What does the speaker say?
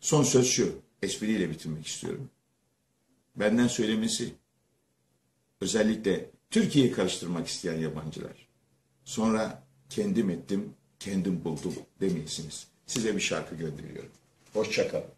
Son söz şu, espriyle bitirmek istiyorum. Benden söylemesi, özellikle Türkiye'yi karıştırmak isteyen yabancılar. Sonra kendim ettim, kendim buldum demeyesiniz. Size bir şarkı gönderiyorum. Hoşçakalın.